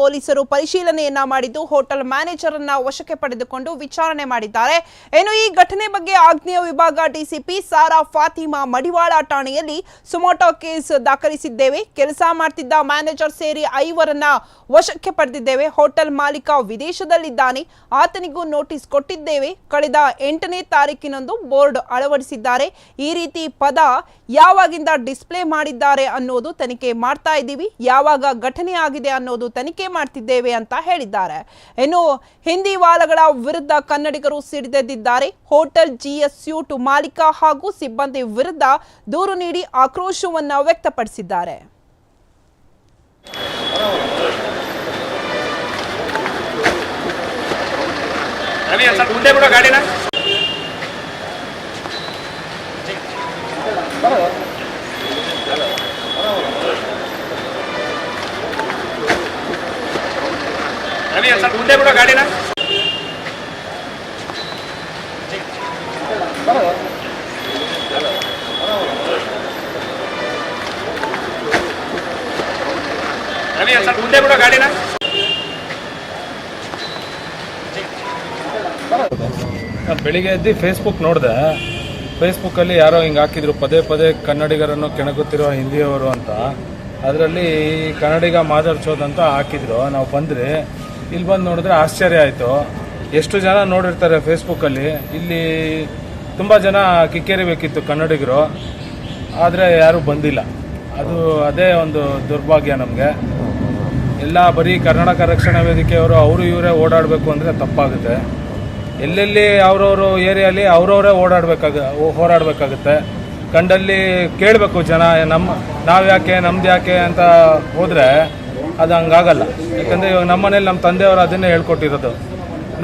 ಪೊಲೀಸರು ಪರಿಶೀಲನೆಯನ್ನ ಮಾಡಿದ್ದು hotel manager ಅನ್ನ ವಶಕ್ಕೆ ಪಡೆದುಕೊಂಡು ವಿಚಾರಣೆ ಮಾಡಿದ್ದಾರೆ. ಇನ್ನು ಈ ಘಟನೆ ಬಗ್ಗೆ ಆಗ್ನೇಯ ವಿಭಾಗ ಡಿಸಿಪಿ ಸಾರಾ ಫಾತಿಮಾ ಮಡಿವಾಳ ಠಾಣೆಯಲ್ಲಿ ಸುಮೋಟೋ ಕೇಸ್ ದಾಖಲಿಸಿದ್ದೇವೆ. ಕೆಲಸ ಮಾಡ್ತಿದ್ದ ಮ್ಯಾನೇಜರ್ ಸೇರಿ ಐವರನ್ನ ವಶಕ್ಕೆ ಪಡೆದಿದ್ದೇವೆ. ಹೋಟೆಲ್ ಮಾಲೀಕ ವಿದೇಶದಲ್ಲಿದ್ದಾನೆ. ಆತನಿಗೂ ನೋಟಿಸ್ ಕೊಟ್ಟಿದ್ದೇವೆ. ಕಳೆದ ಎಂಟನೇ ತಾರೀಕಿನಂದು ಬೋರ್ಡ್ ಅಳವಡಿಸಿದ್ದಾರೆ. ಈ ರೀತಿ ಪದ ಯಾವಾಗಿಂದ ಡಿಸ್ಪ್ಲೇ ಮಾಡಿದ್ದಾರೆ ಅನ್ನೋದು ತನಿಖೆ ಮಾಡ್ತಾ ಇದ್ದೀವಿ, ಯಾವಾಗ ಘಟನೆ ಆಗಿದೆ ಅನ್ನೋದು ತನಿಖೆ ಮಾಡ್ತಿದ್ದೇವೆ ಅಂತ ಹೇಳಿದ್ದಾರೆ. ಇನ್ನು ಹಿಂದಿ ವಾಲಗಳ ವಿರುದ್ಧ ಕನ್ನಡಿಗರು ಸಿಡಿದೆದ್ದಿದ್ದಾರೆ. ಹೋಟೆಲ್ ಜಿಎಸ್ ಸ್ಯೂಟ್ ಮಾಲೀಕ ಹಾಗೂ ಸಿಬ್ಬಂದಿ ವಿರುದ್ಧ ದೂರು ನೀಡಿ ಆಕ್ರೋಶವನ್ನು ವ್ಯಕ್ತಪಡಿಸಿದ್ದಾರೆ. ಗಾಡಿನ ರವಿ ಒಂದ್ ಸ್ವಲ್ಪ ಮುಂದೆ ಬಿಡೋ ಗಾಡಿನ? ರವಿ ಮುಂದೆ ಬಿಡೋ ಗಾಡಿನ. ಬೆಳಿಗ್ಗೆ ಎದ್ದು ಫೇಸ್ಬುಕ್ ನೋಡಿದೆ. ಫೇಸ್ಬುಕ್ಕಲ್ಲಿ ಯಾರೋ ಹಿಂಗೆ ಹಾಕಿದ್ರು, ಪದೇ ಪದೇ ಕನ್ನಡಿಗರನ್ನು ಕೆಣಕುತ್ತಿರೋ ಹಿಂದಿಯವರು ಅಂತ. ಅದರಲ್ಲಿ ಕನ್ನಡಿಗ ಮಾತಾಡ್ಸೋದಂತ ಹಾಕಿದ್ರು. ನಾವು ಬಂದ್ರಿ ಇಲ್ಲಿ ಬಂದು ನೋಡಿದ್ರೆ ಆಶ್ಚರ್ಯ ಆಯಿತು. ಎಷ್ಟು ಜನ ನೋಡಿರ್ತಾರೆ ಫೇಸ್ಬುಕ್ಕಲ್ಲಿ ಇಲ್ಲಿ ತುಂಬ ಜನ ಕಿಕ್ಕೇರಿಬೇಕಿತ್ತು ಕನ್ನಡಿಗರು. ಆದರೆ ಯಾರೂ ಬಂದಿಲ್ಲ. ಅದು ಅದೇ ಒಂದು ದುರ್ಭಾಗ್ಯ ನಮಗೆ. ಎಲ್ಲ ಬರೀ ಕರ್ನಾಟಕ ರಕ್ಷಣಾ ವೇದಿಕೆಯವರು ಅವರು ಇವರೇ ಓಡಾಡಬೇಕು ಅಂದರೆ ತಪ್ಪಾಗುತ್ತೆ. ಎಲ್ಲೆಲ್ಲಿ ಅವ್ರವ್ರ ಏರಿಯಲ್ಲಿ ಅವ್ರವರೇ ಓಡಾಡಬೇಕಾಗ, ಹೋರಾಡಬೇಕಾಗುತ್ತೆ. ಕಂಡಲ್ಲಿ ಕೇಳಬೇಕು ಜನ, ನಮ್ಮ ನಾವು ಯಾಕೆ ನಮ್ದು ಯಾಕೆ ಅಂತ ಹೋದರೆ ಅದು ಹಂಗಾಗಲ್ಲ. ಯಾಕಂದರೆ ಇವಾಗ ನಮ್ಮ ಮನೇಲಿ ನಮ್ಮ ತಂದೆಯವರು ಅದನ್ನೇ ಹೇಳ್ಕೊಟ್ಟಿರೋದು.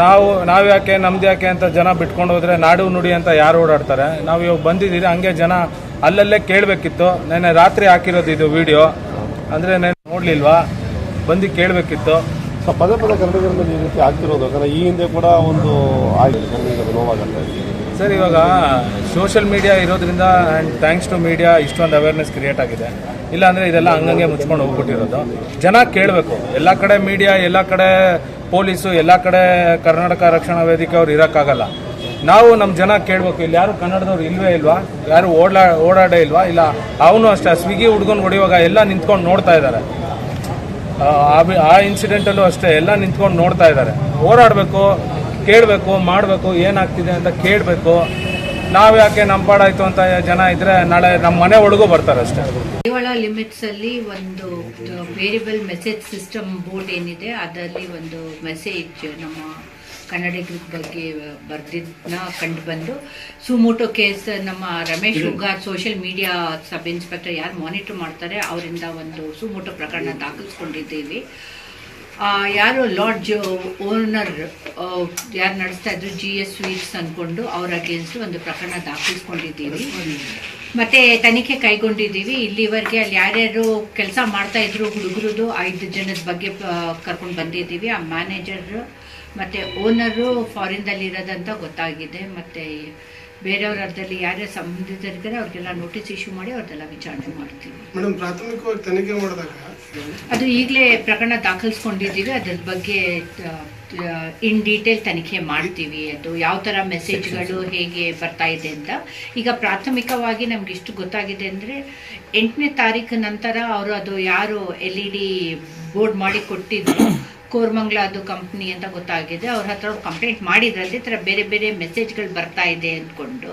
ನಾವು ನಾವು ಯಾಕೆ ನಮ್ದು ಯಾಕೆ ಅಂತ ಜನ ಬಿಟ್ಕೊಂಡು ಹೋದರೆ ನಾಡು ನುಡಿ ಅಂತ ಯಾರು ಓಡಾಡ್ತಾರೆ? ನಾವು ಇವಾಗ ಬಂದಿದ್ದೀರಿ ಹಂಗೆ ಜನ ಅಲ್ಲಲ್ಲೇ ಕೇಳಬೇಕಿತ್ತು. ನೆನ್ನೆ ರಾತ್ರಿ ಹಾಕಿರೋದು ಇದು ವಿಡಿಯೋ. ಅಂದರೆ ನೆನ್ನೆ ನೋಡಲಿಲ್ವಾ? ಬಂದು ಕೇಳಬೇಕಿತ್ತು. ಸೊ ಪದೇ ಪದೇ ಕನ್ನಡಿಗರ ಮೇಲೆ ಈ ರೀತಿ ಆಗ್ತಿರೋದು. ಯಾಕಂದ್ರೆ ಈ ಹಿಂದೆ ಕೂಡ ಒಂದು ಆಗಿದೆ ಕನ್ನಡಿಗರ ನೋವಾಗತ್ತೆ. ಸರ್ ಇವಾಗ ಸೋಷಿಯಲ್ ಮೀಡಿಯಾ ಇರೋದ್ರಿಂದ ಆ್ಯಂಡ್ ಥ್ಯಾಂಕ್ಸ್ ಟು ಮೀಡಿಯಾ ಇಷ್ಟೊಂದು ಅವೇರ್ನೆಸ್ ಕ್ರಿಯೇಟ್ ಆಗಿದೆ. ಇಲ್ಲಾಂದರೆ ಇದೆಲ್ಲ ಹಂಗಂಗೆ ಮುಚ್ಕೊಂಡು ಹೋಗ್ಬಿಟ್ಟಿರೋದು. ಜನ ಕೇಳಬೇಕು. ಎಲ್ಲ ಕಡೆ ಮೀಡಿಯಾ ಎಲ್ಲ ಕಡೆ ಪೊಲೀಸು ಎಲ್ಲ ಕಡೆ ಕರ್ನಾಟಕ ರಕ್ಷಣಾ ವೇದಿಕೆ ಅವ್ರು ಇರೋಕ್ಕಾಗಲ್ಲ. ನಾವು ನಮ್ಮ ಜನ ಕೇಳಬೇಕು, ಇಲ್ಲಿ ಯಾರು ಕನ್ನಡದವ್ರು ಇಲ್ವೇ ಇಲ್ವಾ? ಯಾರು ಓಡಾ ಓಡಾಡೇ ಇಲ್ವಾ? ಇಲ್ಲ, ಅವನು ಅಷ್ಟೇ ಸ್ವಿಗ್ಗಿ ಹುಡ್ಕೊಂಡು ಹೊಡಿಯುವಾಗ ಎಲ್ಲ ನಿಂತ್ಕೊಂಡು ನೋಡ್ತಾ ಇದ್ದಾರೆ. ಆ ಇನ್ಸಿಡೆಂಟಲ್ಲೂ ಅಷ್ಟೇ, ಎಲ್ಲ ನಿಂತ್ಕೊಂಡು ನೋಡ್ತಾ ಇದ್ದಾರೆ. ಹೋರಾಡಬೇಕು, ಕೇಳಬೇಕು, ಮಾಡಬೇಕು, ಏನಾಗ್ತಿದೆ ಅಂತ ಕೇಳಬೇಕು. ನಾವು ಯಾಕೆ ನಮ್ಮ ಪಾಡಾಯ್ತು ಅಂತ ಜನ ಇದ್ರೆ ನಾಳೆ ನಮ್ಮ ಮನೆ ಒಳಗೂ ಬರ್ತಾರೆ ಅಷ್ಟೇ. ಮಡಿವಾಳ ಲಿಮಿಟ್ಸ್ ಅಲ್ಲಿ ಒಂದು ವೇರಿಯಬಲ್ ಮೆಸೇಜ್ ಸಿಸ್ಟಮ್ ಬೋರ್ಡ್ ಏನಿದೆ ಅದರಲ್ಲಿ ಒಂದು ಮೆಸೇಜ್ ನಮ್ಮ ಕನ್ನಡಿಗರ ಬಗ್ಗೆ ಬರ್ದಿದ್ನ ಕಂಡು ಬಂದು ಸುಮೋಟೋ ಕೇಸ್ ನಮ್ಮ Ramesh Ugar social media sub inspector ಯಾರು ಮಾನಿಟರ್ ಮಾಡ್ತಾರೆ ಅವರಿಂದ ಒಂದು ಸುಮೋಟೋ ಪ್ರಕರಣ ದಾಖಲಿಸ್ಕೊಂಡಿದ್ದೀವಿ. ಯಾರು ಲಾಡ್ಜ್ ಓನರ್ ಯಾರು ನಡೆಸ್ತಾ ಇದ್ರು ಜಿ ಎಸ್ ಸ್ವೀಟ್ಸ್ ಅಂದ್ಕೊಂಡು ಅವ್ರ ಅಗೇನ್ಸ್ಟ್ ಒಂದು ಪ್ರಕರಣ ದಾಖಲಿಸ್ಕೊಂಡಿದ್ದೀವಿ. ಮತ್ತೆ ತನಿಖೆ ಕೈಗೊಂಡಿದ್ದೀವಿ. ಇಲ್ಲಿವರೆಗೆ ಅಲ್ಲಿ ಯಾರ್ಯಾರು ಕೆಲಸ ಮಾಡ್ತಾ ಇದ್ರು, ಹುಡುಗರದು, ಐದು ಜನದ ಬಗ್ಗೆ ಕರ್ಕೊಂಡು ಬಂದಿದ್ದೀವಿ. ಆ ಮ್ಯಾನೇಜರ್ ಮತ್ತೆ ಓನರು ಫಾರಿನ್ದಲ್ಲಿ ಇರೋದಂತ ಗೊತ್ತಾಗಿದೆ. ಮತ್ತೆ ಬೇರೆಯವ್ರ ಅದರಲ್ಲಿ ಯಾರ್ಯಾರು ಸಂಬಂಧಿತರಿದ್ದಾರೆ ಅವ್ರಿಗೆಲ್ಲ ನೋಟಿಸ್ ಇಶ್ಯೂ ಮಾಡಿ ಅವ್ರದ್ದೆಲ್ಲ ವಿಚಾರಣೆ ಮಾಡ್ತೀವಿ. ಮೇಡಮ್, ಪ್ರಾಥಮಿಕವಾಗಿ ತನಿಖೆ ಮಾಡಿದಾಗ ಅದು ಈಗಲೇ ಪ್ರಕರಣ ದಾಖಲಿಸ್ಕೊಂಡಿದ್ದೀವಿ ಅದ್ರ ಬಗ್ಗೆ ಇನ್ ಡೀಟೇಲ್ ತನಿಖೆ ಮಾಡ್ತೀವಿ. ಅದು ಯಾವ ಥರ ಮೆಸೇಜ್ಗಳು ಹೇಗೆ ಬರ್ತಾ ಇದೆ ಅಂತ. ಈಗ ಪ್ರಾಥಮಿಕವಾಗಿ ನಮ್ಗೆ ಇಷ್ಟು ಗೊತ್ತಾಗಿದೆ ಅಂದರೆ ಎಂಟನೇ ತಾರೀಕು ನಂತರ ಅವರು ಅದು ಯಾರು ಎಲ್ ಇ ಡಿ ಬೋರ್ಡ್ ಮಾಡಿ ಕೊಟ್ಟಿದ್ರು ಕೋರ್ಮಂಗ್ಲ ಅದು ಕಂಪ್ನಿ ಅಂತ ಗೊತ್ತಾಗಿದೆ. ಅವ್ರ ಹತ್ರ ಕಂಪ್ಲೇಂಟ್ ಮಾಡಿದ್ರಲ್ಲಿ ಈ ಥರ ಬೇರೆ ಬೇರೆ ಮೆಸೇಜ್ಗಳು ಬರ್ತಾ ಇದೆ ಅಂದ್ಕೊಂಡು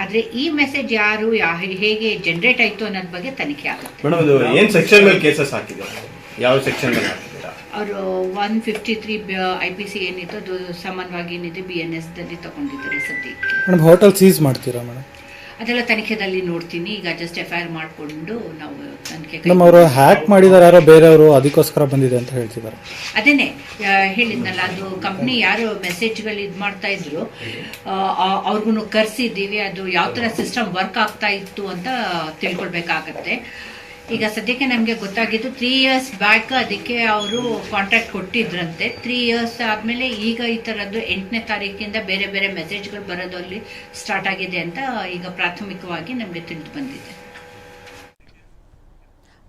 ಆದರೆ ಈ ಮೆಸೇಜ್ ಯಾರು ಯಾ ಹೇಗೆ ಜನರೇಟ್ ಆಯಿತು ಅನ್ನೋದ್ ಬಗ್ಗೆ ತನಿಖೆ ಆಗುತ್ತೆ. ಮೇಡಮ್ ಅದು ಏನ್ ಸೆಕ್ಷನ್ ಮೇಲೆ ಕೇಸಸ್ ಹಾಕಿದ್ದಾರೆ? ಯಾವ ಸೆಕ್ಷನ್ ಮೇಲೆ ಅವರು one fifty three I P C ಏನಿತ್ತು ಅದು ಸಾಮಾನ್ಯವಾಗಿ ಏನಿದೆ ಬಿ ಎನ್ ಎಸ್ದಲ್ಲಿ ತಗೊಂಡಿದ್ದಾರೆ ಸದ್ಯಕ್ಕೆ. ಮೇಡಮ್ ಹೋಟೆಲ್ ಸೀಸ್ ಮಾಡ್ತೀರಾ ಮೇಡಮ್? ಅದೆಲ್ಲ ತನಿಖೆದಲ್ಲಿ ನೋಡ್ತೀನಿ. ಈಗ ಜಸ್ಟ್ ಎಫ್ ಮಾಡ್ಕೊಂಡು ಆರ್ ಮಾಡಿಕೊಂಡು ನಾವು ತನಿಖೆ ಅವರು ಹ್ಯಾಕ್ ಮಾಡಿದಾರೆ ಯಾರೋ ಬೇರೆಯವರು ಅದಕ್ಕೋಸ್ಕರ ಬಂದಿದೆ ಅಂತ ಹೇಳ್ತಿದ್ದಾರೆ. ಅದೇನೆ ಹೇಳಿದ್ನಲ್ಲ ಅದು ಕಂಪ್ನಿ ಯಾರು ಮೆಸೇಜ್ಗಳು ಇದು ಮಾಡ್ತಾ ಇದ್ರು ಅವ್ರಿಗೂ ಕರೆಸಿದ್ದೀವಿ ಅದು ಯಾವ ಥರ ಸಿಸ್ಟಮ್ ವರ್ಕ್ ಆಗ್ತಾ ಇತ್ತು ಅಂತ ತಿಳ್ಕೊಳ್ಬೇಕಾಗತ್ತೆ. ಈಗ ಸದ್ಯಕ್ಕೆ ನಮಗೆ ಗೊತ್ತಾಗಿದ್ದು ತ್ರೀ ಇಯರ್ಸ್ ಬ್ಯಾಕ್ ಅದಕ್ಕೆ ಅವರು ಕಾಂಟ್ರಾಕ್ಟ್ ಕೊಟ್ಟಿದ್ರಂತೆ. ತ್ರೀ ಇಯರ್ಸ್ ಆದಮೇಲೆ ಈಗ ಈ ಥರದ್ದು ಎಂಟನೇ ತಾರೀಕಿಂದ ಬೇರೆ ಬೇರೆ ಮೆಸೇಜ್ಗಳು ಬರೋದು ಅಲ್ಲಿ ಸ್ಟಾರ್ಟ್ ಆಗಿದೆ ಅಂತ ಈಗ ಪ್ರಾಥಮಿಕವಾಗಿ ನಮಗೆ ತಿಳಿದು ಬಂದಿದೆ.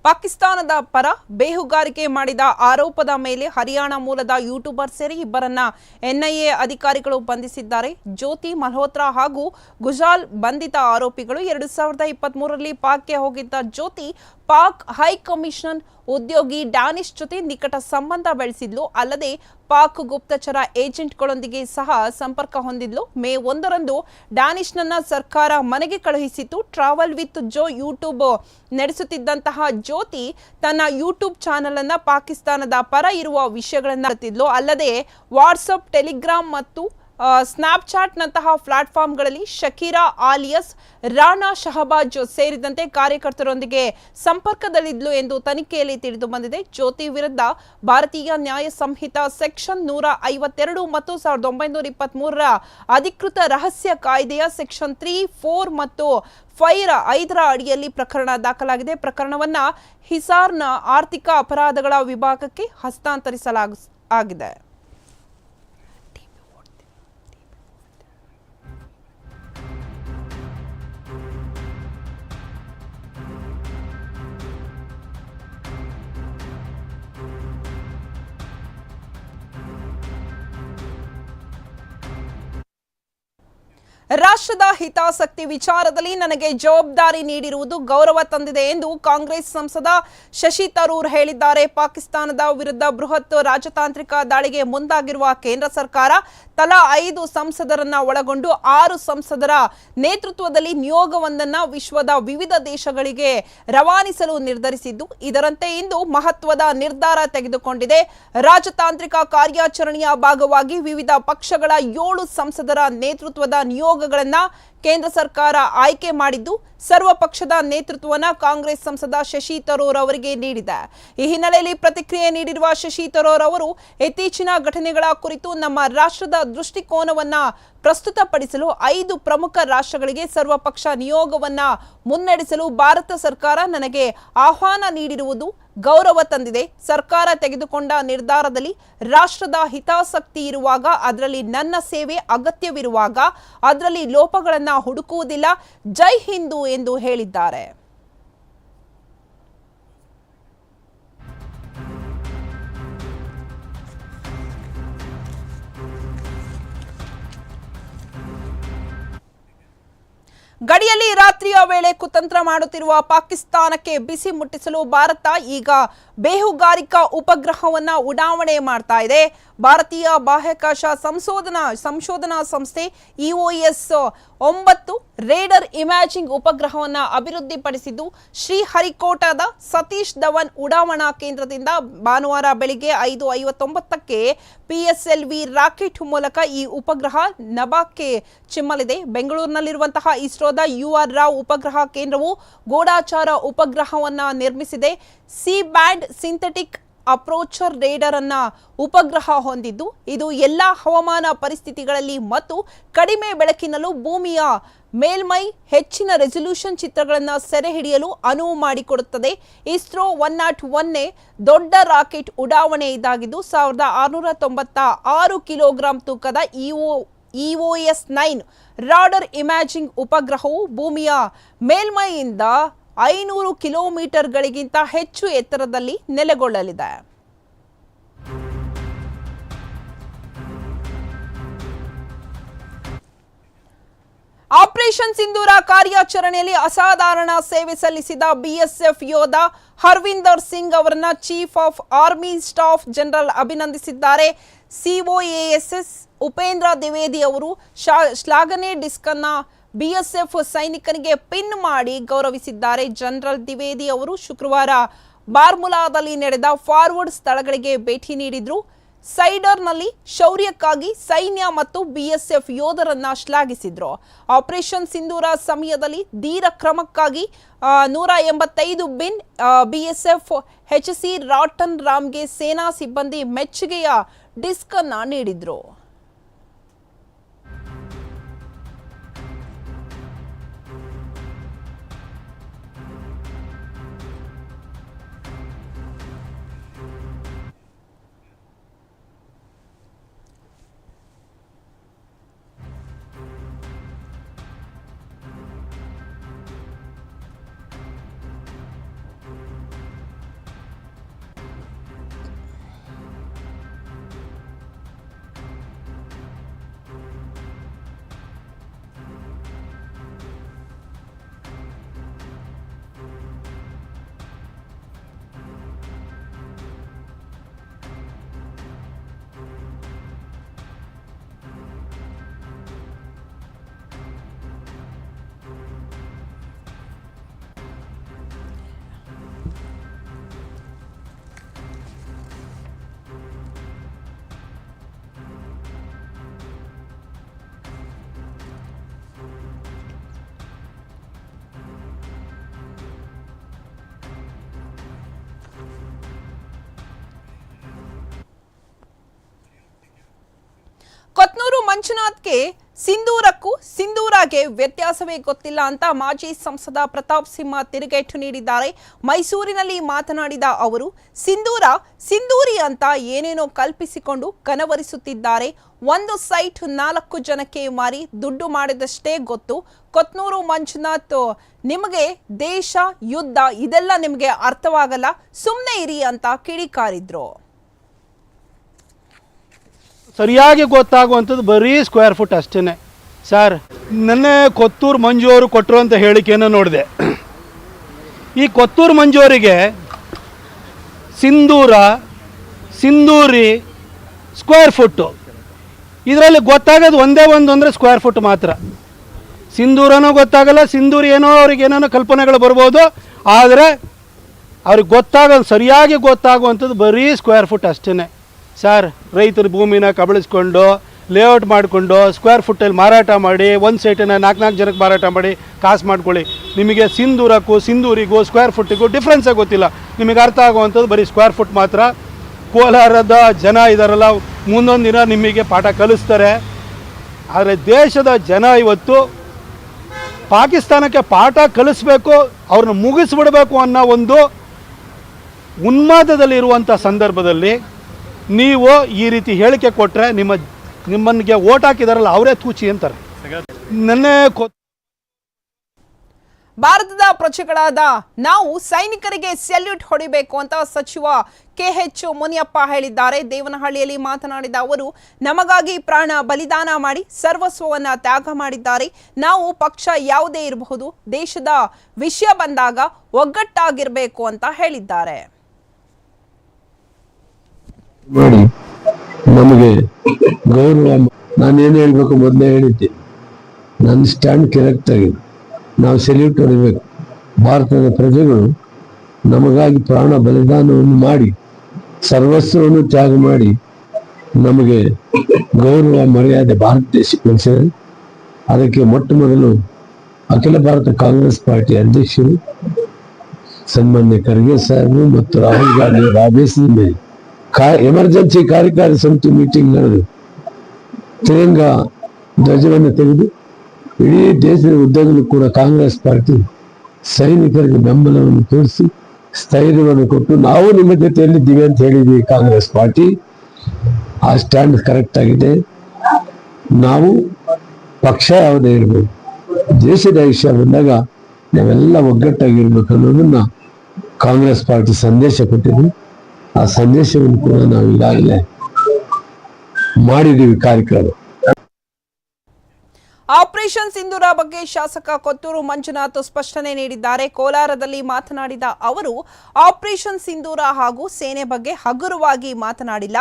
ಪಾಕಿಸ್ತಾನದ ಪರ ಬೇಹುಗಾರಿಕೆ ಮಾಡಿದ ಆರೋಪದ ಮೇಲೆ ಹರಿಯಾಣ ಮೂಲದ ಯೂಟ್ಯೂಬರ್ ಸೇರಿ ಇಬ್ಬರನ್ನ ಎನ್ಐಎ ಅಧಿಕಾರಿಗಳು ಬಂಧಿಸಿದ್ದಾರೆ. ಜ್ಯೋತಿ ಮಲ್ಹೋತ್ರಾ ಹಾಗೂ ಗುಜಾಲ್ ಬಂಧಿತ ಆರೋಪಿಗಳು ಎರಡು ಸಾವಿರದ ಇಪ್ಪತ್ತ್ ಮೂರರಲ್ಲಿ ಪಾಕ್ಗೆ ಹೋಗಿದ್ದ ಜ್ಯೋತಿ ಪಾಕ್ ಹೈ ಕಮಿಷನ್ ಉದ್ಯೋಗಿ ಡ್ಯಾನಿಶ್ ಜೊತೆ ನಿಕಟ ಸಂಬಂಧ ಬೆಳೆಸಿದ್ಲು. ಅಲ್ಲದೆ ಪಾಕ್ ಗುಪ್ತಚರ ಏಜೆಂಟ್ಗಳೊಂದಿಗೆ ಸಹ ಸಂಪರ್ಕ ಹೊಂದಿದ್ಲು. ಮೇ ಒಂದರಂದು ಡ್ಯಾನಿಶ್ನನ್ನ ಸರ್ಕಾರ ಮನೆಗೆ ಕಳುಹಿಸಿತ್ತು. ಟ್ರಾವೆಲ್ ವಿತ್ ಜೋ ಯೂಟ್ಯೂಬ್ ನಡೆಸುತ್ತಿದ್ದಂತಹ ಜ್ಯೋತಿ ತನ್ನ ಯೂಟ್ಯೂಬ್ ಚಾನೆಲ್ ಅನ್ನ ಪಾಕಿಸ್ತಾನದ ಪರ ಇರುವ ವಿಷಯಗಳನ್ನು ಅಲ್ಲದೆ ವಾಟ್ಸಪ್, ಟೆಲಿಗ್ರಾಮ್ ಮತ್ತು ಸ್ನ್ಯಾಪ್ಚಾಟ್ನಂತಹ ಪ್ಲಾಟ್ಫಾರ್ಮ್ಗಳಲ್ಲಿ ಶಕೀರಾ ಆಲಿಯಸ್, ರಾಣಾ ಶಹಬಾಜ್ ಸೇರಿದಂತೆ ಕಾರ್ಯಕರ್ತರೊಂದಿಗೆ ಸಂಪರ್ಕದಲ್ಲಿದ್ಲು ಎಂದು ತನಿಖೆಯಲ್ಲಿ ತಿಳಿದು ಬಂದಿದೆ. ಜ್ಯೋತಿ ವಿರುದ್ಧ ಭಾರತೀಯ ನ್ಯಾಯ ಸಂಹಿತ ಸೆಕ್ಷನ್ ನೂರ ಐವತ್ತೆರಡು ಮತ್ತು ಸಾವಿರದ ಒಂಬೈನೂರ ಇಪ್ಪತ್ತ್ ಮೂರರ ಅಧಿಕೃತ ರಹಸ್ಯ ಕಾಯ್ದೆಯ ಸೆಕ್ಷನ್ ತ್ರೀ, ಫೋರ್ ಮತ್ತು ಫೈರ್ ಐದರ ಅಡಿಯಲ್ಲಿ ಪ್ರಕರಣ ದಾಖಲಾಗಿದೆ. ಪ್ರಕರಣವನ್ನು ಹಿಸಾರ್ನ ಆರ್ಥಿಕ ಅಪರಾಧಗಳ ವಿಭಾಗಕ್ಕೆ ಹಸ್ತಾಂತರಿಸಲಾಗ ರಾಷ್ಟ್ರದ ಹಿತಾಸಕ್ತಿ ವಿಚಾರದಲ್ಲಿ ನನಗೆ ಜವಾಬ್ದಾರಿ ನೀಡಿರುವುದು ಗೌರವ ತಂದಿದೆ ಎಂದು ಕಾಂಗ್ರೆಸ್ ಸಂಸದ ಶಶಿ ತರೂರ್ ಹೇಳಿದ್ದಾರೆ. ಪಾಕಿಸ್ತಾನದ ವಿರುದ್ಧ ಬೃಹತ್ ರಾಜತಾಂತ್ರಿಕ ದಾಳಿಗೆ ಮುಂದಾಗಿರುವ ಕೇಂದ್ರ ಸರ್ಕಾರ ತಲಾ ಐದು ಸಂಸದರನ್ನ ಒಳಗೊಂಡು ಆರು ಸಂಸದರ ನೇತೃತ್ವದಲ್ಲಿ ನಿಯೋಗವೊಂದನ್ನು ವಿಶ್ವದ ವಿವಿಧ ದೇಶಗಳಿಗೆ ರವಾನಿಸಲು ನಿರ್ಧರಿಸಿದ್ದು, ಇದರಂತೆ ಇಂದು ಮಹತ್ವದ ನಿರ್ಧಾರ ತೆಗೆದುಕೊಂಡಿದೆ. ರಾಜತಾಂತ್ರಿಕ ಕಾರ್ಯಾಚರಣೆಯ ಭಾಗವಾಗಿ ವಿವಿಧ ಪಕ್ಷಗಳ ಏಳು ಸಂಸದರ ನೇತೃತ್ವದ ನಿಯೋಗಗಳನ್ನ ಕೇಂದ್ರ ಸರ್ಕಾರ ಆಯ್ಕೆ ಮಾಡಿದ್ದು ಸರ್ವ ಪಕ್ಷದ ನೇತೃತ್ವವನ್ನು ಕಾಂಗ್ರೆಸ್ ಸಂಸದ ಶಶಿ ತರೂರ್ ಅವರಿಗೆ ನೀಡಿದೆ. ಈ ಹಿನ್ನೆಲೆಯಲ್ಲಿ ಪ್ರತಿಕ್ರಿಯೆ ನೀಡಿರುವ ಶಶಿ ತರೂರ್ ಅವರು, ಇತ್ತೀಚಿನ ಘಟನೆಗಳ ಕುರಿತು ನಮ್ಮ ರಾಷ್ಟ್ರದ ದೃಷ್ಟಿಕೋನವನ್ನ ಪ್ರಸ್ತುತಪಡಿಸಲು ಐದು ಪ್ರಮುಖ ರಾಷ್ಟ್ರಗಳಿಗೆ ಸರ್ವಪಕ್ಷ ನಿಯೋಗವನ್ನ ಮುನ್ನಡೆಸಲು ಭಾರತ ಸರ್ಕಾರ ನನಗೆ ಆಹ್ವಾನ ನೀಡಿರುವುದು ಗೌರವ ತಂದಿದೆ. ಸರ್ಕಾರ ತೆಗೆದುಕೊಂಡ ನಿರ್ಧಾರದಲ್ಲಿ ರಾಷ್ಟ್ರದ ಹಿತಾಸಕ್ತಿ ಇರುವಾಗ ಅದರಲ್ಲಿ ನನ್ನ ಸೇವೆ ಅಗತ್ಯವಿರುವಾಗ ಅದರಲ್ಲಿ ಲೋಪಗಳನ್ನು ಹುಡುಕುವುದಿಲ್ಲ. ಜೈ ಹಿಂದೂ ಎಂದು ಹೇಳಿದ್ದಾರೆ. ಗಡಿಯಲ್ಲಿ ರಾತ್ರಿಯ ವೇಳೆ ಕುತಂತ್ರ ಮಾಡುತ್ತಿರುವ ಪಾಕಿಸ್ತಾನಕ್ಕೆ ಬಿಸಿ ಮುಟ್ಟಿಸಲು ಭಾರತ ಈಗ ಬೇಹುಗಾರಿಕಾ ಉಪಗ್ರಹವನ್ನ ಉಡಾವಣೆ ಮಾಡ್ತಾ ಇದೆ. ಭಾರತೀಯ ಬಾಹ್ಯಾಕಾಶ ಸಂಶೋಧನಾ ಸಂಶೋಧನಾ ಸಂಸ್ಥೆ ಇಒಎಸ್ ಒಂಬತ್ತು ರೇಡರ್ ಇಮ್ಯಾಜಿಂಗ್ ಉಪಗ್ರಹವನ್ನು ಅಭಿವೃದ್ಧಿಪಡಿಸಿದ್ದು ಶ್ರೀಹರಿಕೋಟಾದ ಸತೀಶ್ ಧವನ್ ಉಡಾವಣಾ ಕೇಂದ್ರದಿಂದ ಭಾನುವಾರ ಬೆಳಿಗ್ಗೆ ಐದು ಐವತ್ತೊಂಬತ್ತಕ್ಕೆ ಪಿಎಸ್ಎಲ್ವಿ ರಾಕೆಟ್ ಮೂಲಕ ಈ ಉಪಗ್ರಹ ನಭಕ್ಕೆ ಚಿಮ್ಮಲಿದೆ. ಬೆಂಗಳೂರಿನಲ್ಲಿರುವಂತಹ ಇಸ್ರೋದ ಯು ಆರ್ ರಾವ್ ಉಪಗ್ರಹ ಕೇಂದ್ರವು ಗೋಡಾಚಾರ ಉಪಗ್ರಹವನ್ನು ನಿರ್ಮಿಸಿದೆ. C band synthetic aperture radar ಅನ್ನ ಉಪಗ್ರಹ ಹೊಂದಿದ್ದು, ಇದು ಎಲ್ಲ ಹವಾಮಾನ ಪರಿಸ್ಥಿತಿಗಳಲ್ಲಿ ಮತ್ತು ಕಡಿಮೆ ಬೆಳಕಿನಲ್ಲೂ ಭೂಮಿಯ ಮೇಲ್ಮೈ ಹೆಚ್ಚಿನ ರೆಸಲ್ಯೂಷನ್ ಚಿತ್ರಗಳನ್ನು ಸೆರೆ ಹಿಡಿಯಲು ಅನುವು ಮಾಡಿಕೊಡುತ್ತದೆ. ಇಸ್ರೋ ಒನ್ ನಾಟ್ ಒನ್ನೇ ದೊಡ್ಡ ರಾಕೆಟ್ ಉಡಾವಣೆ ಇದಾಗಿದ್ದು, ಸಾವಿರದ ಆರುನೂರ ತೊಂಬತ್ತ ಆರು ಕಿಲೋಗ್ರಾಂ ತೂಕದ EO, EOS nine radar imaging ಉಪಗ್ರಹವು ಭೂಮಿಯ ಮೇಲ್ಮೈಯಿಂದ ಐನೂರು ಕಿಲೋಮೀಟರ್ಗಳಿಗಿಂತ ಹೆಚ್ಚು ಎತ್ತರದಲ್ಲಿ ನೆಲೆಗೊಳ್ಳಲಿದೆ. ಆಪರೇಷನ್ ಸಿಂಧೂರ ಕಾರ್ಯಾಚರಣೆಯಲ್ಲಿ ಅಸಾಧಾರಣ ಸೇವೆ ಸಲ್ಲಿಸಿದ ಬಿಎಸ್ಎಫ್ ಯೋಧ ಹರ್ವಿಂದರ್ ಸಿಂಗ್ ಅವರನ್ನ chief of army staff general ಅಭಿನಂದಿಸಿದ್ದಾರೆ. ಸಿಒಎಎಸ್ಎಸ್ ಉಪೇಂದ್ರ ದ್ವಿವೇದಿ ಅವರು ಶ್ಲಾಘನೆ ಡಿಸ್ಕ್ ಅನ್ನ ಬಿಎಸ್ಎಫ್ ಸೈನಿಕನಿಗೆ ಪಿನ್ ಮಾಡಿ ಗೌರವಿಸಿದ್ದಾರೆ ಜನರಲ್ ದ್ವಿವೇದಿ ಅವರು. ಶುಕ್ರವಾರ ಬಾರ್ಮುಲಾದಲ್ಲಿ ನಡೆದ ಫಾರ್ವರ್ಡ್ ಸ್ಥಳಗಳಿಗೆ ಭೇಟಿ ನೀಡಿದ್ರು. ಸೈಡರ್ನಲ್ಲಿ ಶೌರ್ಯಕ್ಕಾಗಿ ಸೈನ್ಯ ಮತ್ತು ಬಿಎಸ್ಎಫ್ ಯೋಧರನ್ನ ಶ್ಲಾಘಿಸಿದ್ರು. ಆಪರೇಷನ್ ಸಿಂಧೂರ ಸಮಯದಲ್ಲಿ ಧೀರ ಕ್ರಮಕ್ಕಾಗಿ ನೂರ ಎಂಬತ್ತೈದು ಬಿನ್ ಬಿಎಸ್ಎಫ್ ಹೆಚ್ ಸಿ ರಾಟನ್ ರಾಮ್ಗೆ ಸೇನಾ ಸಿಬ್ಬಂದಿ ಮೆಚ್ಚುಗೆಯ ಡಿಸ್ಕ್ ಅನ್ನ ನೀಡಿದ್ರು. ಮಂಜುನಾಥ್ಗೆ ಸಿಂಧೂರಕ್ಕೂ ಸಿಂಧೂರಾಗೆ ವ್ಯತ್ಯಾಸವೇ ಗೊತ್ತಿಲ್ಲ ಅಂತ ಮಾಜಿ ಸಂಸದ ಪ್ರತಾಪ್ ಸಿಂಹ ತಿರುಗೇಟು ನೀಡಿದ್ದಾರೆ. ಮೈಸೂರಿನಲ್ಲಿ ಮಾತನಾಡಿದ ಅವರು, ಸಿಂಧೂರ ಸಿಂಧೂರಿ ಅಂತ ಏನೇನೋ ಕಲ್ಪಿಸಿಕೊಂಡು ಕನವರಿಸುತ್ತಿದ್ದಾರೆ. ಒಂದು ಸೈಟ್ ನಾಲ್ಕು ಜನಕ್ಕೆ ಮಾರಿ ದುಡ್ಡು ಮಾಡಿದಷ್ಟೇ ಗೊತ್ತು. ಕೊತ್ನೂರು ಮಂಜುನಾಥ್, ನಿಮಗೆ ದೇಶ, ಯುದ್ಧ ಇದೆಲ್ಲ ನಿಮಗೆ ಅರ್ಥವಾಗಲ್ಲ. ಸುಮ್ಮನೆ ಇರಿ ಅಂತ ಕಿಡಿಕಾರಿದ್ರು. ಸರಿಯಾಗಿ ಗೊತ್ತಾಗುವಂಥದ್ದು ಬರೀ ಸ್ಕ್ವೇರ್ ಫುಟ್ ಅಷ್ಟೇ ಸರ್ ನೆನ್ನೆ ಕೊತ್ತೂರು ಮಂಜು ಅವರು ಅಂತ ಹೇಳಿಕೆಯನ್ನು ನೋಡಿದೆ. ಈ ಕೊತ್ತೂರು ಮಂಜು ಅವರಿಗೆ ಸಿಂಧೂರ, ಸಿಂಧೂರಿ ಸ್ಕ್ವೇರ್ ಫುಟ್ಟು ಇದರಲ್ಲಿ ಗೊತ್ತಾಗೋದು ಒಂದೇ ಒಂದು ಅಂದರೆ ಸ್ಕ್ವೇರ್ ಫುಟ್ ಮಾತ್ರ. ಸಿಂಧೂರನೂ ಗೊತ್ತಾಗಲ್ಲ, ಸಿಂಧೂರಿ ಏನೋ ಅವ್ರಿಗೆ ಏನೇನೋ ಕಲ್ಪನೆಗಳು ಬರ್ಬೋದು, ಆದರೆ ಅವ್ರಿಗೆ ಗೊತ್ತಾಗೋದು ಸರಿಯಾಗಿ ಗೊತ್ತಾಗುವಂಥದ್ದು ಬರೀ ಸ್ಕ್ವೇರ್ ಫುಟ್ ಅಷ್ಟೇ ಸರ್, ರೈತರ ಭೂಮಿನ ಕಬಳಿಸ್ಕೊಂಡು ಲೇಔಟ್ ಮಾಡಿಕೊಂಡು ಸ್ಕ್ವೇರ್ ಫುಟ್ಟಲ್ಲಿ ಮಾರಾಟ ಮಾಡಿ ಒಂದು ಸೈಟನ್ನು ನಾಲ್ಕು ನಾಲ್ಕು ಜನಕ್ಕೆ ಮಾರಾಟ ಮಾಡಿ, ಕಾಸು ಮಾಡ್ಕೊಳ್ಳಿ. ನಿಮಗೆ ಸಿಂಧೂರಕ್ಕೂ ಸಿಂಧೂರಿಗೂ ಸ್ಕ್ವೇರ್ ಫುಟ್ಟಿಗೂ ಡಿಫ್ರೆನ್ಸೇ ಗೊತ್ತಿಲ್ಲ. ನಿಮಗೆ ಅರ್ಥ ಆಗುವಂಥದ್ದು ಬರೀ ಸ್ಕ್ವೇರ್ ಫುಟ್ ಮಾತ್ರ. ಕೋಲಾರದ ಜನ ಇದ್ದಾರಲ್ಲ ಮುಂದೊಂದು ದಿನ ನಿಮಗೆ ಪಾಠ ಕಲಿಸ್ತಾರೆ. ಆದರೆ ದೇಶದ ಜನ ಇವತ್ತು ಪಾಕಿಸ್ತಾನಕ್ಕೆ ಪಾಠ ಕಲಿಸ್ಬೇಕು, ಅವ್ರನ್ನ ಮುಗಿಸ್ಬಿಡಬೇಕು ಅನ್ನೋ ಒಂದು ಉನ್ಮಾದದಲ್ಲಿರುವಂಥ ಸಂದರ್ಭದಲ್ಲಿ ನೀವು ಈ ರೀತಿ ಹೇಳಿಕೆ ಕೊಟ್ಟರೆ ನಿಮ್ಮ ನಿಮ್ಮನಿಗೆ ಓಟ್ ಹಾಕಿದಾರಲ್ಲ ಅವರೇ ತೂಚಿ ಅಂತಾರೆ. ನೆನ್ನೆ ಭಾರತದ ಪ್ರಜೆಗಳಾದ ನಾವು ಸೈನಿಕರಿಗೆ ಸೆಲ್ಯೂಟ್ ಹೊಡಿಬೇಕು ಅಂತ ಸಚಿವ ಕೆ ಎಚ್ ಮುನಿಯಪ್ಪ ಹೇಳಿದ್ದಾರೆ. ದೇವನಹಳ್ಳಿಯಲ್ಲಿ ಮಾತನಾಡಿದ ಅವರು, ನಮಗಾಗಿ ಪ್ರಾಣ ಬಲಿದಾನ ಮಾಡಿ ಸರ್ವಸ್ವವನ್ನು ತ್ಯಾಗ ಮಾಡಿದ್ದಾರೆ. ನಾವು ಪಕ್ಷ ಯಾವುದೇ ಇರಬಹುದು, ದೇಶದ ವಿಷಯ ಬಂದಾಗ ಒಗ್ಗಟ್ಟಾಗಿರಬೇಕು ಅಂತ ಹೇಳಿದ್ದಾರೆ. ಮಾಡಿ ನಮಗೆ ಗೌರವ ನಾನೇನು ಹೇಳ್ಬೇಕು ಮೊದಲೇ ಹೇಳಿದ್ದೆ. ನನ್ನ ಸ್ಟ್ಯಾಂಡ್ ಕರೆಕ್ಟ್ ಆಗಿದೆ ನಾವು ಸೆಲ್ಯೂಟ್ ಹೊಡಿಬೇಕು. ಭಾರತದ ಪ್ರಜೆಗಳು ನಮಗಾಗಿ ಪ್ರಾಣ ಬಲಿದಾನವನ್ನು ಮಾಡಿ ಸರ್ವಸ್ವವನ್ನು ತ್ಯಾಗ ಮಾಡಿ ನಮಗೆ ಗೌರವ, ಮರ್ಯಾದೆ ಭಾರತ ದೇಶಕ್ಕೆ ಕಳಿಸಿದೆ ಅದಕ್ಕೆ ಮೊಟ್ಟ ಮೊದಲು ಅಖಿಲ ಭಾರತ ಕಾಂಗ್ರೆಸ್ ಪಾರ್ಟಿ ಅಧ್ಯಕ್ಷರು ಸನ್ಮಾನ್ಯ ಖರ್ಗೆ ಸಾಹೇಬರು ಮತ್ತು ರಾಹುಲ್ ಗಾಂಧಿ ಆದೇಶದ ಮೇಲೆ ಎಮರ್ಜೆನ್ಸಿ ಕಾರ್ಯಕಾರಿ ಸಮಿತಿ ಮೀಟಿಂಗ್ ನಡೆದು ತಿರಂಗ ಧ್ವಜವನ್ನು ತೆಗೆದು ಇಡೀ ದೇಶದ ಉದ್ದಗಲೂ ಕೂಡ ಕಾಂಗ್ರೆಸ್ ಪಾರ್ಟಿ ಸೈನಿಕರಿಗೆ ಬೆಂಬಲವನ್ನು ತೋರಿಸಿ ಸ್ಥೈರ್ಯವನ್ನು ಕೊಟ್ಟು ನಾವು ನಿಮ್ಮ ಜೊತೆಯಲ್ಲಿದ್ದೀವಿ ಅಂತ ಹೇಳಿದ್ವಿ ಕಾಂಗ್ರೆಸ್ ಪಾರ್ಟಿ. ಆ ಸ್ಟ್ಯಾಂಡ್ ಕರೆಕ್ಟ್ ಆಗಿದೆ. ನಾವು ಪಕ್ಷ ಯಾವುದೇ ಇರಬೇಕು ದೇಶದ ವಿಷಯ ಬಂದಾಗ ನಾವೆಲ್ಲ ಒಗ್ಗಟ್ಟಾಗಿರ್ಬೇಕು ಅನ್ನೋದನ್ನ ಕಾಂಗ್ರೆಸ್ ಪಾರ್ಟಿ ಸಂದೇಶ ಕೊಟ್ಟಿದ್ವಿ ಆ ಸಂದೇಶವನ್ನು ಕೂಡ ನಾವು ಈಗಾಗಲೇ ಮಾಡಿದ್ದೀವಿ ಕಾರ್ಯಕ್ರಮ. ಆಪರೇಷನ್ ಸಿಂಧೂರ ಬಗ್ಗೆ ಶಾಸಕ ಕೊತ್ತೂರು ಮಂಜುನಾಥ್ ಸ್ಪಷ್ಟನೆ ನೀಡಿದ್ದಾರೆ. ಕೋಲಾರದಲ್ಲಿ ಮಾತನಾಡಿದ ಅವರು, ಆಪರೇಷನ್ ಸಿಂಧೂರ ಹಾಗೂ ಸೇನೆ ಬಗ್ಗೆ ಹಗುರವಾಗಿ ಮಾತನಾಡಿಲ್ಲ.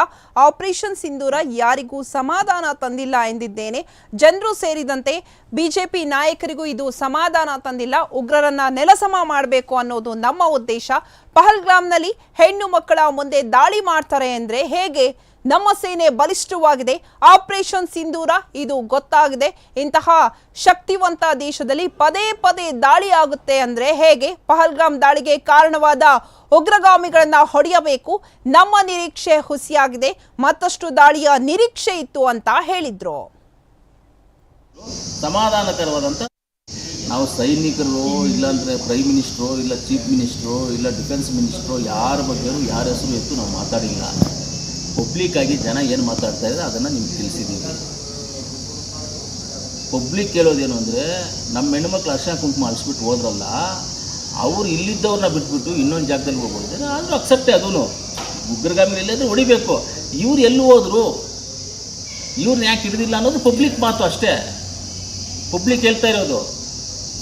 ಆಪರೇಷನ್ ಸಿಂಧೂರ ಯಾರಿಗೂ ಸಮಾಧಾನ ತಂದಿಲ್ಲ ಎಂದಿದ್ದೇನೆ. ಜನರು ಸೇರಿದಂತೆ ಬಿಜೆಪಿ ನಾಯಕರಿಗೂ ಇದು ಸಮಾಧಾನ ತಂದಿಲ್ಲ. ಉಗ್ರರನ್ನ ನೆಲಸಮ ಮಾಡಬೇಕು ಅನ್ನೋದು ನಮ್ಮ ಉದ್ದೇಶ. ಪಹಲ್ಗ್ರಾಮ್ನಲ್ಲಿ ಹೆಣ್ಣು ಮಕ್ಕಳ ಮುಂದೆ ದಾಳಿ ಮಾಡ್ತಾರೆ ಅಂದರೆ ಹೇಗೆ? ನಮ್ಮ ಸೇನೆ ಬಲಿಷ್ಠವಾಗಿದೆ. ಆಪರೇಷನ್ ಸಿಂಧೂರ ಇದು ಗೊತ್ತಾಗಿದೆ. ಇಂತಹ ಶಕ್ತಿವಂತ ದೇಶದಲ್ಲಿ ಪದೇ ಪದೇ ದಾಳಿ ಆಗುತ್ತೆ ಅಂದ್ರೆ ಹೇಗೆ? ಪಹಲ್ಗಾಮ್ ದಾಳಿಗೆ ಕಾರಣವಾದ ಉಗ್ರಗಾಮಿಗಳನ್ನ ಹೊಡೆಯಬೇಕು. ನಮ್ಮ ನಿರೀಕ್ಷೆ ಹುಸಿಯಾಗಿದೆ. ಮತ್ತಷ್ಟು ದಾಳಿಯ ನಿರೀಕ್ಷೆ ಇತ್ತು ಅಂತ ಹೇಳಿದ್ರು. ಸಮಾಧಾನಕರವಾದಂಥ ನಾವು ಸೈನಿಕರು ಇಲ್ಲಾಂದರೆ ಪ್ರೈಮ್ ಮಿನಿಸ್ಟ್ರು ಇಲ್ಲ ಚೀಫ್ ಮಿನಿಸ್ಟ್ರು ಇಲ್ಲ ಡಿಫೆನ್ಸ್ ಮಿನಿಸ್ಟ್ರು ಯಾರ ಬಗ್ಗೆಯೂ ಯಾರ ಹೆಸರು ಎತ್ತು ನಾವು ಮಾತಾಡಿಲ್ಲ. ಪಬ್ಲಿಕ್ ಆಗಿ ಜನ ಏನು ಮಾತಾಡ್ತಾ ಇದ್ದಾರೆ ಅದನ್ನು ನಿಮ್ಗೆ ತಿಳಿಸಿದ್ದೀವಿ ಪಬ್ಲಿಕ್ ಕೇಳೋದೇನು ಅಂದರೆ ನಮ್ಮ ಹೆಣ್ಮಕ್ಳು ಅರ್ಶನ ಕುಂಕುಮ ಅಳಿಸ್ಬಿಟ್ಟು ಹೋದ್ರಲ್ಲ, ಅವ್ರು ಇಲ್ಲಿದ್ದವ್ರನ್ನ ಬಿಟ್ಬಿಟ್ಟು ಇನ್ನೊಂದು ಜಾಗದಲ್ಲಿ ಹೋಗ್ಬಿಡ್ತಾರೆ ಆದರೂ ಅಕ್ಸೆಪ್ಟೇ ಅದೂ ಉಗ್ರಗಾಮಿ ಎಲ್ಲಾದರೂ ಹೊಡಿಬೇಕು. ಇವ್ರು ಎಲ್ಲಿ ಹೋದ್ರು ಇವ್ರನ್ನ ಯಾಕೆ ಹಿಡಿದಿಲ್ಲ ಅನ್ನೋದು ಪಬ್ಲಿಕ್ ಮಾತು ಅಷ್ಟೇ. ಪಬ್ಲಿಕ್ ಹೇಳ್ತಾ ಇರೋದು.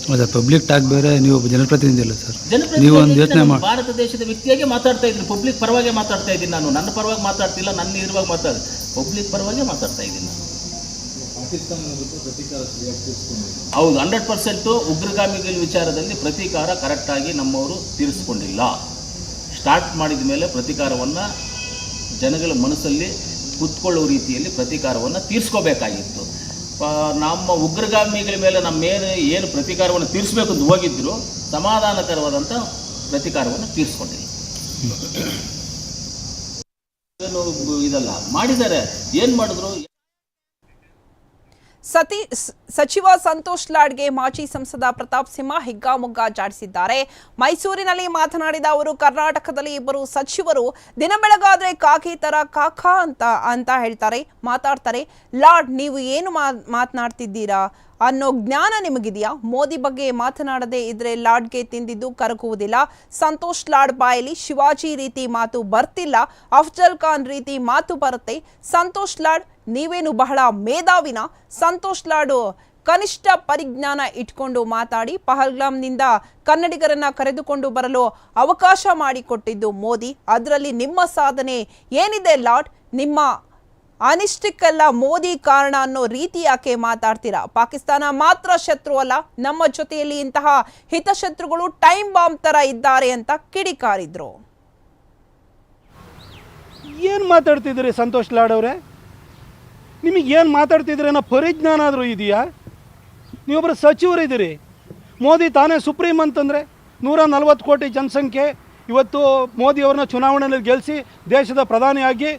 ಹೌದಾ ಪಬ್ಲಿಕ್ ಟಾಕ್ ಬೇರೆ ನೀವು ಒಬ್ಬ ಜನಪ್ರತಿನಿಧಿ ಇಲ್ಲ ಸರ್. ನೀವು ಒಂದು ಯೋಚನೆ ಮಾಡಿ. ಭಾರತ ದೇಶದ ವ್ಯಕ್ತಿಯಾಗಿ ಮಾತಾಡ್ತಾ ಇದ್ದೀನಿ. ಪಬ್ಲಿಕ್ ಪರವಾಗಿ ಮಾತಾಡ್ತಾ ಇದ್ದೀನಿ ನಾನು. ನನ್ನ ಪರವಾಗಿ ಮಾತಾಡ್ತಿಲ್ಲ ನನ್ನ ಇರುವಾಗ ಮಾತಾಡ ಪಬ್ಲಿಕ್ ಪರವಾಗಿ ಮಾತಾಡ್ತಾ ಇದ್ದೀನಿ ನಾನು. ಹೌದು ಹಂಡ್ರೆಡ್ ಪರ್ಸೆಂಟು ಉಗ್ರಗಾಮಿಗಳ ವಿಚಾರದಲ್ಲಿ ಪ್ರತೀಕಾರ ಕರೆಕ್ಟಾಗಿ ನಮ್ಮವರು ತೀರಿಸ್ಕೊಂಡಿಲ್ಲ. ಸ್ಟಾರ್ಟ್ ಮಾಡಿದ ಮೇಲೆ ಪ್ರತೀಕಾರವನ್ನು ಜನಗಳ ಮನಸ್ಸಲ್ಲಿ ಕುತ್ಕೊಳ್ಳುವ ರೀತಿಯಲ್ಲಿ ಪ್ರತೀಕಾರವನ್ನು ತೀರಿಸ್ಕೋಬೇಕಾಗಿತ್ತು. ನಮ್ಮ ಉಗ್ರಗಾಮಿಗಳ ಮೇಲೆ ನಮ್ಮ ಏನು ಏನು ಪ್ರತೀಕಾರವನ್ನು ತೀರಿಸಬೇಕು ಅಂತ ಹೋಗಿದ್ರು ಸಮಾಧಾನಕರವಾದಂಥ ಪ್ರತೀಕಾರವನ್ನು ತೀರಿಸ್ಕೊಂಡಿಲ್ಲ ಏನು ಇದಲ್ಲ ಮಾಡಿದ್ದಾರೆ. ಏನು ಮಾಡಿದ್ರು? ಸತಿ ಸಚಿವ ಸಂತೋಷ್ ಲಾಡ್ಗೆ ಮಾಜಿ ಸಂಸದ ಪ್ರತಾಪ್ ಸಿಂಹ ಹಿಗ್ಗಾಮುಗ್ಗಾ ಜಾಡಿಸಿದ್ದಾರೆ ಮೈಸೂರಿನಲ್ಲಿ ಮಾತನಾಡಿದ ಅವರು, ಕರ್ನಾಟಕದಲ್ಲಿ ಇಬ್ಬರು ಸಚಿವರು ದಿನ ಬೆಳಗಾದ್ರೆ ಕಾಕಿ ತರ ಕಾಕಾ ಅಂತ ಅಂತ ಹೇಳ್ತಾರೆ, ಮಾತಾಡ್ತಾರೆ. ಲಾರ್ಡ್ ನೀವು ಏನು ಮಾತನಾಡ್ತಿದ್ದೀರಾ? ಅನ್ನೋ ಜ್ಞಾನ ನಿಮಗಿದೆಯಾ? ಮೋದಿ ಬಗ್ಗೆ ಮಾತನಾಡದೇ ಇದ್ರೆ ಲಾಡ್ಗೆ ತಿಂದಿದ್ದು ಕರಗುವುದಿಲ್ಲ ಸಂತೋಷ್ ಲಾಡ್ ಬಾಯಲ್ಲಿ ಶಿವಾಜಿ ರೀತಿ ಮಾತು ಬರ್ತಿಲ್ಲ. ಅಫ್ಜಲ್ ಖಾನ್ ರೀತಿ ಮಾತು ಬರುತ್ತೆ. ಸಂತೋಷ್ ಲಾಡ್ ನೀವೇನು ಬಹಳ ಮೇಧಾವಿನ? ಸಂತೋಷ್ ಲಾಡು ಕನಿಷ್ಠ ಪರಿಜ್ಞಾನ ಇಟ್ಕೊಂಡು ಮಾತಾಡಿ, ಪಹಲ್ಗಾಮ್ನಿಂದ ಕನ್ನಡಿಗರನ್ನ ಕರೆದುಕೊಂಡು ಬರಲು ಅವಕಾಶ ಮಾಡಿಕೊಟ್ಟಿದ್ದು ಮೋದಿ. ಅದರಲ್ಲಿ ನಿಮ್ಮ ಸಾಧನೆ ಏನಿದೆ ಲಾಡ್? ನಿಮ್ಮ ಅನಿಷ್ಟಕ್ಕೆಲ್ಲ ಮೋದಿ ಕಾರಣ ಅನ್ನೋ ರೀತಿ ಯಾಕೆ ಮಾತಾಡ್ತೀರಾ? ಪಾಕಿಸ್ತಾನ ಮಾತ್ರ ಶತ್ರು ಅಲ್ಲ, ನಮ್ಮ ಜೊತೆಯಲ್ಲಿ ಇಂತಹ ಹಿತಶತ್ರುಗಳು ಟೈಮ್ ಬಾಂಬ್ ತರ ಇದ್ದಾರೆ ಅಂತ ಕಿಡಿಕಾರಿದ್ರು. ಏನು ಮಾತಾಡ್ತಿದ್ರಿ ಸಂತೋಷ್ ಲಾಡ್ ಅವರೇ? ನಿಮಗೆ ಏನು ಮಾತಾಡ್ತಿದ್ರಿ ಅನ್ನೋ ಪರಿಜ್ಞಾನ ಆದರೂ ಇದೆಯಾ? ನೀವೊಬ್ಬರು ಸಚಿವರಿದ್ದೀರಿ. ಮೋದಿ ತಾನೇ ಸುಪ್ರೀಂ ಅಂತಂದರೆ ನೂರ ನಲ್ವತ್ತು ಕೋಟಿ ಜನಸಂಖ್ಯೆ ಇವತ್ತು ಮೋದಿಯವ್ರನ್ನ ಚುನಾವಣೆಯಲ್ಲಿ ಗೆಲ್ಲಿಸಿ ದೇಶದ ಪ್ರಧಾನಿಯಾಗಿ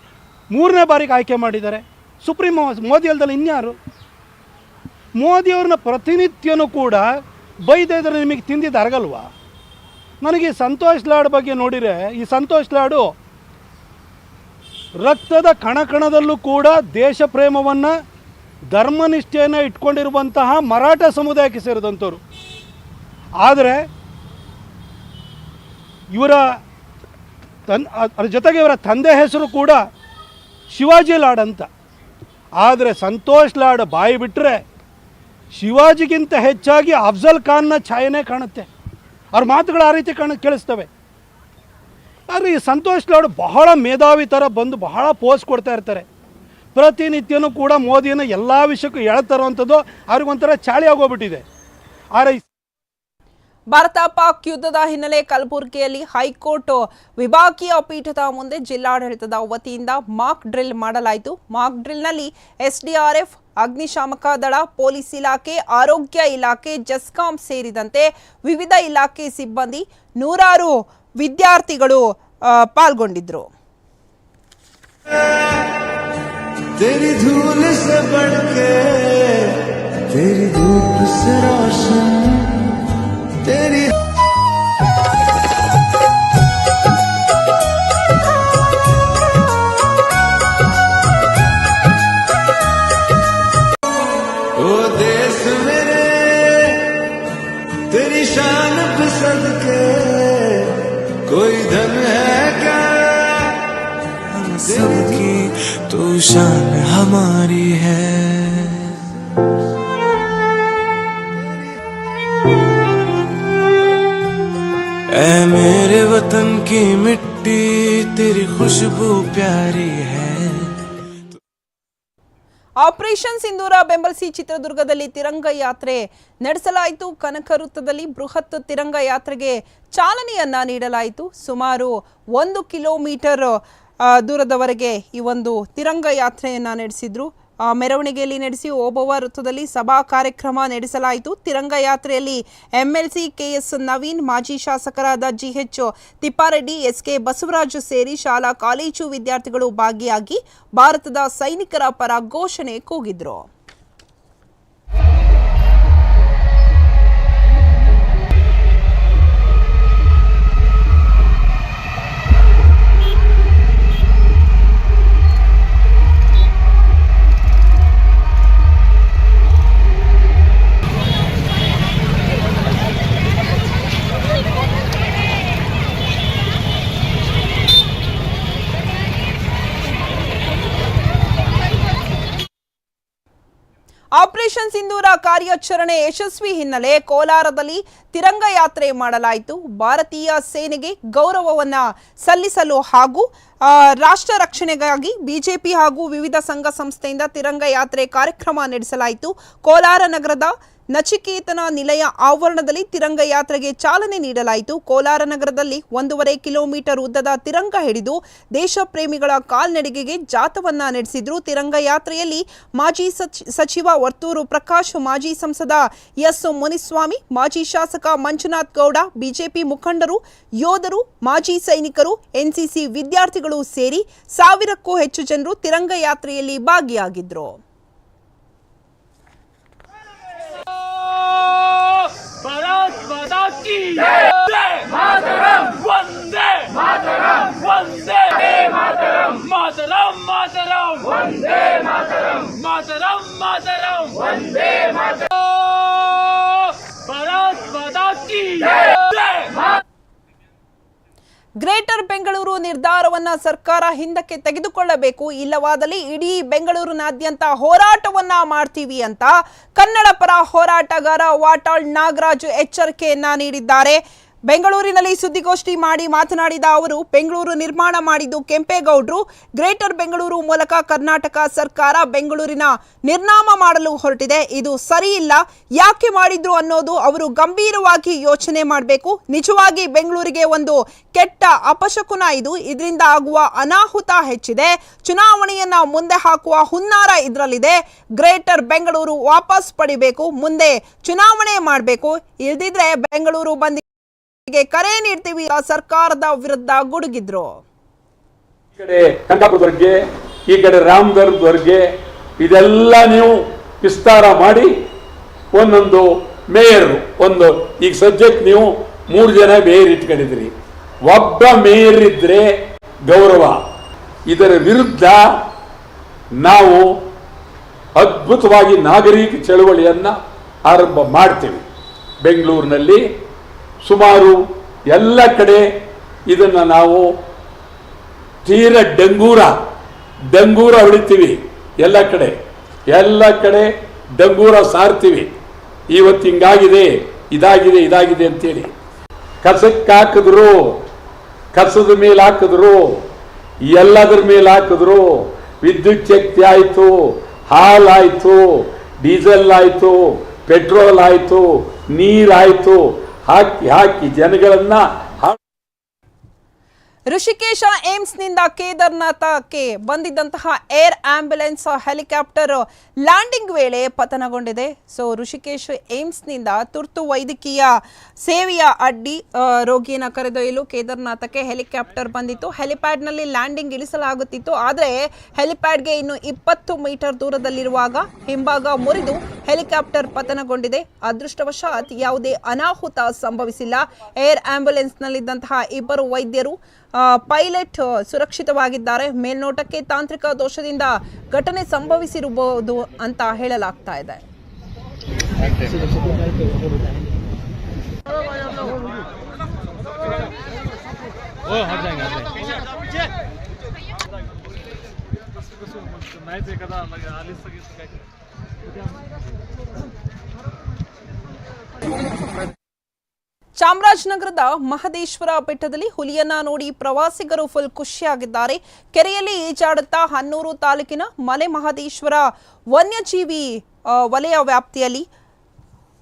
ಮೂರನೇ ಬಾರಿಗೆ ಆಯ್ಕೆ ಮಾಡಿದ್ದಾರೆ. ಸುಪ್ರೀಂ ಮೋದಿ ಅಲ್ದಲ್ಲ ಇನ್ಯಾರು? ಮೋದಿಯವ್ರನ್ನ ಪ್ರತಿನಿತ್ಯನೂ ಕೂಡ ಬೈದಿದ್ರೆ ನಿಮಗೆ ತಿಂದಿದ್ದು ಅರಗಲ್ವಾ? ನನಗೆ ಈ ಸಂತೋಷ್ ಲಾಡ್ ಬಗ್ಗೆ ನೋಡಿದರೆ, ಈ ಸಂತೋಷ್ ಲಾಡು ರಕ್ತದ ಕಣಕಣದಲ್ಲೂ ಕೂಡ ದೇಶ ಪ್ರೇಮವನ್ನು ಧರ್ಮನಿಷ್ಠೆಯನ್ನು ಇಟ್ಕೊಂಡಿರುವಂತಹ ಮರಾಠ ಸಮುದಾಯಕ್ಕೆ ಸೇರಿದಂಥವ್ರು. ಆದರೆ, ಇವರ ತನ್ ಅದ್ರ ಜೊತೆಗೆ ಇವರ ತಂದೆ ಹೆಸರು ಕೂಡ ಶಿವಾಜಿ ಲಾಡ್ ಅಂತ. ಆದರೆ ಸಂತೋಷ್ ಲಾಡ್ ಬಾಯಿ ಬಿಟ್ಟರೆ ಶಿವಾಜಿಗಿಂತ ಹೆಚ್ಚಾಗಿ ಅಫ್ಜಲ್ ಖಾನ್ನ ಛಾಯೆನೇ ಕಾಣುತ್ತೆ. ಅವ್ರ ಮಾತುಗಳು ಆ ರೀತಿ ಕಾಣ, ಕೇಳಿಸ್ತವೆ. ಆದರೆ ಈ ಸಂತೋಷ್ ಲಾಡ್ ಬಹಳ ಮೇಧಾವಿ ಥರ ಬಂದು ಬಹಳ ಪೋಸ್ ಕೊಡ್ತಾ ಇರ್ತಾರೆ. ಪ್ರತಿನಿತ್ಯನೂ ಕೂಡ ಮೋದಿಯನ್ನು ಎಲ್ಲ ವಿಷಯಕ್ಕೂ ಎಳ್ತಾರುವಂಥದ್ದು ಅವ್ರಿಗೊಂಥರ ಚಾಳಿ ಆಗೋಗ್ಬಿಟ್ಟಿದೆ ಆದರೆ ಭಾರತ ಪಾಕ್ ಯುದ್ಧದ ಹಿನ್ನೆಲೆ ಕಲಬುರಗಿಯಲ್ಲಿ ಹೈಕೋರ್ಟ್ ವಿಭಾಗೀಯ ಪೀಠದ ಮುಂದೆ ಜಿಲ್ಲಾಡಳಿತದ ವತಿಯಿಂದ ಮಾಕ್ ಡ್ರಿಲ್ ಮಾಡಲಾಯಿತು. ಮಾಕ್ ಡ್ರಿಲ್ನಲ್ಲಿ ಎಸ್ಡಿಆರ್ಎಫ್, ಅಗ್ನಿಶಾಮಕ ದಳ, ಪೊಲೀಸ್ ಇಲಾಖೆ, ಆರೋಗ್ಯ ಇಲಾಖೆ, ಜಸ್ಕಾಂ ಸೇರಿದಂತೆ ವಿವಿಧ ಇಲಾಖೆ ಸಿಬ್ಬಂದಿ ನೂರಾರು ವಿದ್ಯಾರ್ಥಿಗಳು ಪಾಲ್ಗೊಂಡಿದ್ದರು. तेरी ओ देश मेरे, तेरी शान पे सदके, कोई धन है क्या? सबकी तो शान हमारी है। वतन की मिट्टी तेरी खुशबू प्यारी है ಆಪರೇಷನ್ ಸಿಂಧೂರ ಬೆಂಬಲಿಸಿ ಚಿತ್ರದುರ್ಗದಲ್ಲಿ ತಿರಂಗ ಯಾತ್ರೆ ನಡೆಸಲಾಯಿತು ಕನಕ ವೃತ್ತದಲ್ಲಿ ಬೃಹತ್ ತಿರಂಗ ಯಾತ್ರೆಗೆ ಚಾಲನೆಯನ್ನ ನೀಡಲಾಯಿತು ಸುಮಾರು ಒಂದು ಕಿಲೋಮೀಟರ್ ಆ, ದೂರದವರೆಗೆ ಈ ಒಂದು ತಿರಂಗ ಯಾತ್ರೆಯನ್ನ ನಡೆಸಿದ್ರು ಆ, ಮೆರವಣಿಗೆಯಲ್ಲಿ ನಡೆಸಿ ಓಬವ್ವ ವೃತ್ತದಲ್ಲಿ ಸಭಾ ಕಾರ್ಯಕ್ರಮ ನಡೆಸಲಾಯಿತು. ತಿರಂಗ ಯಾತ್ರೆಯಲ್ಲಿ ಎಂಎಲ್ಸಿ ಕೆಎಸ್ ನವೀನ್, ಮಾಜಿ ಶಾಸಕರಾದ ಜಿಎಚ್ ತಿಪ್ಪಾರೆಡ್ಡಿ, ಎಸ್ಕೆ ಬಸವರಾಜು ಸೇರಿ ಶಾಲಾ, ಕಾಲೇಜು ವಿದ್ಯಾರ್ಥಿಗಳು ಭಾಗಿಯಾಗಿ ಭಾರತದ ಸೈನಿಕರ ಪರ ಘೋಷಣೆ ಕೂಗಿದ್ರು. ಆಪರೇಷನ್ ಸಿಂಧೂರ ಕಾರ್ಯಾಚರಣೆ ಯಶಸ್ವಿ ಹಿನ್ನೆಲೆ ಕೋಲಾರದಲ್ಲಿ ತಿರಂಗ ಯಾತ್ರೆ ಮಾಡಲಾಯಿತು. ಭಾರತೀಯ ಸೇನೆಗೆ ಗೌರವವನ್ನ ಸಲ್ಲಿಸಲು ಹಾಗೂ ರಾಷ್ಟ್ರ ರಕ್ಷಣೆಗಾಗಿ ಬಿಜೆಪಿ ಹಾಗೂ ವಿವಿಧ ಸಂಘ ಸಂಸ್ಥೆಯಿಂದ ತಿರಂಗ ಯಾತ್ರೆ ಕಾರ್ಯಕ್ರಮ ನಡೆಸಲಾಯಿತು. ಕೋಲಾರ ನಗರದ ನಚಿಕೇತನ ನಿಲಯ ಆವರಣದಲ್ಲಿ ತಿರಂಗ ಯಾತ್ರೆಗೆ ಚಾಲನೆ ನೀಡಲಾಯಿತು. ಕೋಲಾರ ನಗರದಲ್ಲಿ ಒಂದೂವರೆ ಕಿಲೋಮೀಟರ್ ಉದ್ದದ ತಿರಂಗ ಹಿಡಿದು ದೇಶ ಪ್ರೇಮಿಗಳ ಕಾಲ್ನಡಿಗೆಗೆ ಜಾಥವನ್ನ ನಡೆಸಿದ್ರು. ತಿರಂಗ ಯಾತ್ರೆಯಲ್ಲಿ ಮಾಜಿ ಸಚ್- ಸಚಿವ ವರ್ತೂರು ಪ್ರಕಾಶ್, ಮಾಜಿ ಸಂಸದ ಎಸ್ ಮುನಿಸ್ವಾಮಿ, ಮಾಜಿ ಶಾಸಕ ಮಂಜುನಾಥ್ ಗೌಡ, ಬಿಜೆಪಿ ಮುಖಂಡರು, ಯೋಧರು, ಮಾಜಿ ಸೈನಿಕರು, ಎನ್ಸಿಸಿ ವಿದ್ಯಾರ್ಥಿಗಳು ಸೇರಿ ಸಾವಿರಕ್ಕೂ ಹೆಚ್ಚು ಜನರು ತಿರಂಗ ಯಾತ್ರೆಯಲ್ಲಿ ಭಾಗಿಯಾಗಿದ್ರು. மாதரம் வந்தே மாதரம் வந்தே மாதரம் மாதரம் மாதரம் வந்தே மாதரம் மாதரம் மாதரம் வந்தே மாதரம் பராத் பதாக்கி ಗ್ರೇಟರ್ ಬೆಂಗಳೂರು ನಿರ್ಧಾರವನ್ನ ಸರ್ಕಾರ ಹಿಂದಕ್ಕೆ ತೆಗೆದುಕೊಳ್ಳಬೇಕು, ಇಲ್ಲವಾದಲ್ಲಿ ಇಡೀ ಬೆಂಗಳೂರಿನಾದ್ಯಂತ ಹೋರಾಟವನ್ನ ಮಾಡ್ತೀವಿ ಅಂತ ಕನ್ನಡ ಪರ ಹೋರಾಟಗಾರ ವಾಟಾಳ್ ನಾಗರಾಜು ಎಚ್ಚರಿಕೆಯನ್ನ ನೀಡಿದ್ದಾರೆ. ಬೆಂಗಳೂರಿನಲ್ಲಿ ಸುದ್ದಿಗೋಷ್ಠಿ ಮಾಡಿ ಮಾತನಾಡಿದ ಅವರು, ಬೆಂಗಳೂರು ನಿರ್ಮಾಣ ಮಾಡಿದ್ದು ಕೆಂಪೇಗೌಡರು. ಗ್ರೇಟರ್ ಬೆಂಗಳೂರು ಮೂಲಕ ಕರ್ನಾಟಕ ಸರ್ಕಾರ ಬೆಂಗಳೂರಿನ ನಿರ್ನಾಮ ಮಾಡಲು ಹೊರಟಿದೆ. ಇದು ಸರಿಯಿಲ್ಲ. ಯಾಕೆ ಮಾಡಿದ್ರು ಅನ್ನೋದು ಅವರು ಗಂಭೀರವಾಗಿ ಯೋಚನೆ ಮಾಡಬೇಕು. ನಿಜವಾಗಿ ಬೆಂಗಳೂರಿಗೆ ಒಂದು ಕೆಟ್ಟ ಅಪಶಕುನ ಇದು. ಇದರಿಂದ ಆಗುವ ಅನಾಹುತ ಹೆಚ್ಚಿದೆ. ಚುನಾವಣೆಯನ್ನ ಮುಂದೆ ಹಾಕುವ ಹುನ್ನಾರ ಇದರಲ್ಲಿದೆ. ಗ್ರೇಟರ್ ಬೆಂಗಳೂರು ವಾಪಸ್ ಪಡಿಬೇಕು. ಮುಂದೆ ಚುನಾವಣೆ ಮಾಡಬೇಕು. ಇಲ್ದಿದ್ರೆ ಬೆಂಗಳೂರು ಬಂದ್ ಗೆ ಕರೆ ನೀಡ್ತೀವಿ. ಸರ್ಕಾರದ ವಿರುದ್ಧ ಗುಡುಗಿದ್ರು. ಈ ಕಡೆ ಕಂದಾಪುರದವರೆಗೆ ಈ ಕಡೆ ಇದೆಲ್ಲ ನೀವು ವಿಸ್ತಾರ ಮಾಡಿ ಒಂದೊಂದು ಮೇಯರ್, ಒಂದು ಈಗ ಸದ್ಯಕ್ಕೆ ನೀವು ಮೂರು ಜನ ಮೇಯರ್ ಇಟ್ಕೊಂಡಿದ್ರಿ ಒಬ್ಬ ಮೇಯರ್ ಇದ್ರೆ ಗೌರವ. ಇದರ ವಿರುದ್ಧ ನಾವು ಅದ್ಭುತವಾಗಿ ನಾಗರಿಕ ಚಳವಳಿಯನ್ನ ಆರಂಭ ಮಾಡ್ತೇವೆ. ಬೆಂಗಳೂರಿನಲ್ಲಿ ಸುಮಾರು ಎಲ್ಲ ಕಡೆ ಇದನ್ನು ನಾವು ತೀರ ಡಂಗೂರ ಡಂಗೂರ ಹೊಡಿತೀವಿ. ಎಲ್ಲ ಕಡೆ ಎಲ್ಲ ಕಡೆ ಡಂಗೂರ ಸಾರ್ತೀವಿ. ಇವತ್ತು ಹಿಂಗಾಗಿದೆ, ಇದಾಗಿದೆ ಇದಾಗಿದೆ ಅಂತೇಳಿ. ಕಸಕ್ಕೆ ಹಾಕಿದ್ರು, ಕಸದ ಮೇಲೆ ಹಾಕಿದ್ರು, ಎಲ್ಲದ್ರ ಮೇಲೆ ಹಾಕಿದ್ರು, ವಿದ್ಯುತ್ ಶಕ್ತಿ ಆಯಿತು, ಹಾಲಾಯಿತು, ಡೀಸೆಲ್ ಆಯಿತು, ಪೆಟ್ರೋಲ್ ಆಯಿತು ನೀರಾಯಿತು ಹಾಕಿ ಹಾಕಿ ಜನಗಳನ್ನ ಋಷಿಕೇಶ ಏಮ್ಸ್ನಿಂದ ಕೇದಾರ್ನಾಥಕ್ಕೆ ಬಂದಿದ್ದಂತಹ ಏರ್ ಆಂಬ್ಯುಲೆನ್ಸ್ ಹೆಲಿಕಾಪ್ಟರ್ ಲ್ಯಾಂಡಿಂಗ್ ವೇಳೆ ಪತನಗೊಂಡಿದೆ. ಸೊ, ಋಷಿಕೇಶ್ ಏಮ್ಸ್ನಿಂದ ತುರ್ತು ವೈದ್ಯಕೀಯ ಸೇವೆಯ ಅಡ್ಡಿ ರೋಗಿಯನ್ನು ಕರೆದೊಯ್ಯಲು ಕೇದಾರ್ನಾಥಕ್ಕೆ ಹೆಲಿಕಾಪ್ಟರ್ ಬಂದಿತ್ತು. ಹೆಲಿಪ್ಯಾಡ್ನಲ್ಲಿ ಲ್ಯಾಂಡಿಂಗ್ ಇಳಿಸಲಾಗುತ್ತಿತ್ತು. ಆದರೆ, ಹೆಲಿಪ್ಯಾಡ್ಗೆ ಇನ್ನು ಇಪ್ಪತ್ತು ಮೀಟರ್ ದೂರದಲ್ಲಿರುವಾಗ ಹಿಂಭಾಗ ಮುರಿದು ಹೆಲಿಕಾಪ್ಟರ್ ಪತನಗೊಂಡಿದೆ. ಅದೃಷ್ಟವಶಾತ್ ಯಾವುದೇ ಅನಾಹುತ ಸಂಭವಿಸಿಲ್ಲ. ಏರ್ ಆಂಬ್ಯುಲೆನ್ಸ್ನಲ್ಲಿದ್ದಂತಹ ಇಬ್ಬರು ವೈದ್ಯರು ಪೈಲಟ್ ಸುರಕ್ಷಿತವಾಗಿದ್ದಾರೆ. ಮೇಲ್ನೋಟಕ್ಕೆ ತಾಂತ್ರಿಕ ದೋಷದಿಂದ ಘಟನೆ ಸಂಭವಿಸಿರಬಹುದು ಅಂತ ಹೇಳಲಾಗ್ತಾ ಇದೆ. ಚಾಮರಾಜನಗರದ ಮಹದೇಶ್ವರ ಬೆಟ್ಟದಲ್ಲಿ ಹುಲಿಯನ್ನ ನೋಡಿ ಪ್ರವಾಸಿಗರು ಫುಲ್ ಖುಷಿಯಾಗಿದ್ದಾರೆ. ಕೆರೆಯಲ್ಲಿ ಈಜಾಡುತ್ತಾ ಹನ್ನೂರು ತಾಲೂಕಿನ ಮಲೆ ಮಹದೇಶ್ವರ ವನ್ಯಜೀವಿ ವಲಯ ವ್ಯಾಪ್ತಿಯಲ್ಲಿ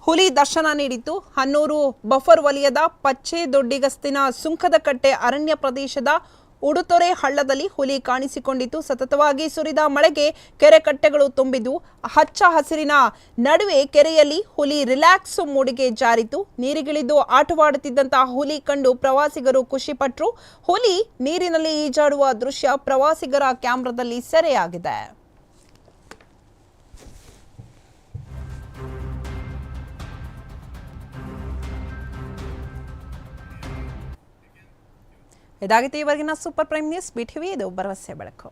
ಹುಲಿ ದರ್ಶನ ನೀಡಿತ್ತು ಹನ್ನೂರು ಬಫರ್ ವಲಯದ ಪಚ್ಚೆ ದೊಡ್ಡಿಗಸ್ತಿನ ಸುಂಕದಕಟ್ಟೆ ಅರಣ್ಯ ಪ್ರದೇಶದ ಉಡುತೊರೆ ಹಳ್ಳದಲ್ಲಿ ಹುಲಿ ಕಾಣಿಸಿಕೊಂಡಿತು ಸತತವಾಗಿ ಸುರಿದ ಮಳೆಗೆ ಕೆರೆ ಕಟ್ಟೆಗಳು ತುಂಬಿದ್ದು. ಹಚ್ಚ ಹಸಿರಿನ ನಡುವೆ ಕೆರೆಯಲ್ಲಿ ಹುಲಿ ರಿಲ್ಯಾಕ್ಸ್ ಮೂಡಿಗೆ ಜಾರಿತು ನೀರಿಗಿಳಿದು ಆಟವಾಡುತ್ತಿದ್ದಂತಹ ಹುಲಿ ಕಂಡು ಪ್ರವಾಸಿಗರು ಖುಷಿಪಟ್ಟರು ಹುಲಿ ನೀರಿನಲ್ಲಿ ಈಜಾಡುವ ದೃಶ್ಯ ಪ್ರವಾಸಿಗರ ಕ್ಯಾಮ್ರಾದಲ್ಲಿ ಸೆರೆಯಾಗಿದೆ. ಇದಾಗಿತ್ತು ಇವರೆಗಿನ ಸೂಪರ್ ಪ್ರೈಮ್ ನ್ಯೂಸ್ ಬಿಟಿವಿ, ಇದು ಭರವಸೆ ಬೆಳಕು.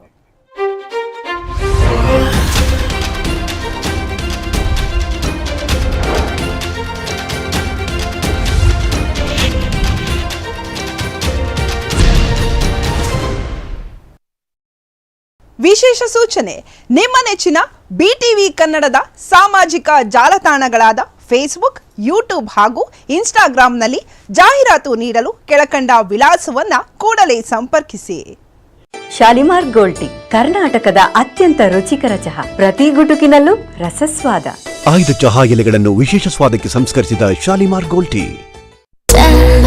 ವಿಶೇಷ ಸೂಚನೆ, ನಿಮ್ಮ ನೆಚ್ಚಿನ ಬಿಟಿವಿ ಕನ್ನಡದ ಸಾಮಾಜಿಕ ಜಾಲತಾಣಗಳಾದ ಫೇಸ್ಬುಕ್ ಯೂಟ್ಯೂಬ್ ಹಾಗೂ ಇನ್ಸ್ಟಾಗ್ರಾಂನಲ್ಲಿ ಜಾಹೀರಾತು ನೀಡಲು ಕೆಳಕಂಡ ವಿಳಾಸವನ್ನ ಕೂಡಲೇ ಸಂಪರ್ಕಿಸಿ. ಶಾಲಿಮಾರ್ ಗೋಲ್ಡ್ ಟೀ ಕರ್ನಾಟಕದ ಅತ್ಯಂತ ರುಚಿಕರ ಚಹಾ. ಪ್ರತಿ ಗುಟುಕಿನಲ್ಲೂ ರಸಸ್ವಾದ. ಆಯ್ದ ಚಹಾ ಎಲೆಗಳನ್ನು ವಿಶೇಷ ಸ್ವಾದಕ್ಕೆ ಸಂಸ್ಕರಿಸಿದ ಶಾಲಿಮಾರ್ ಗೋಲ್ಡ್ ಟೀ.